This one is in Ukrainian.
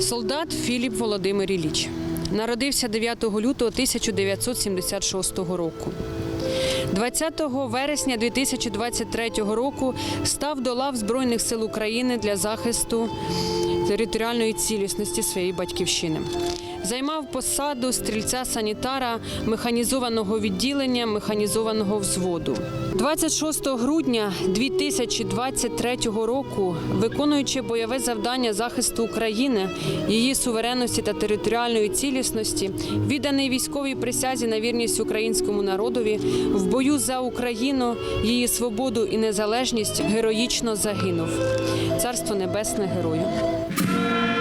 Солдат Філіп Володимир Ілліч. Народився 9 лютого 1976 року. 20 вересня 2023 року став до лав Збройних сил України для захисту територіальної цілісності своєї батьківщини. Займав посаду стрільця-санітара механізованого відділення механізованого взводу. 26 грудня 2023 року, виконуючи бойове завдання захисту України, її суверенності та територіальної цілісності, відданий військовій присязі на вірність українському народові, в бою за Україну, її свободу і незалежність героїчно загинув. Царство небесне герою. Música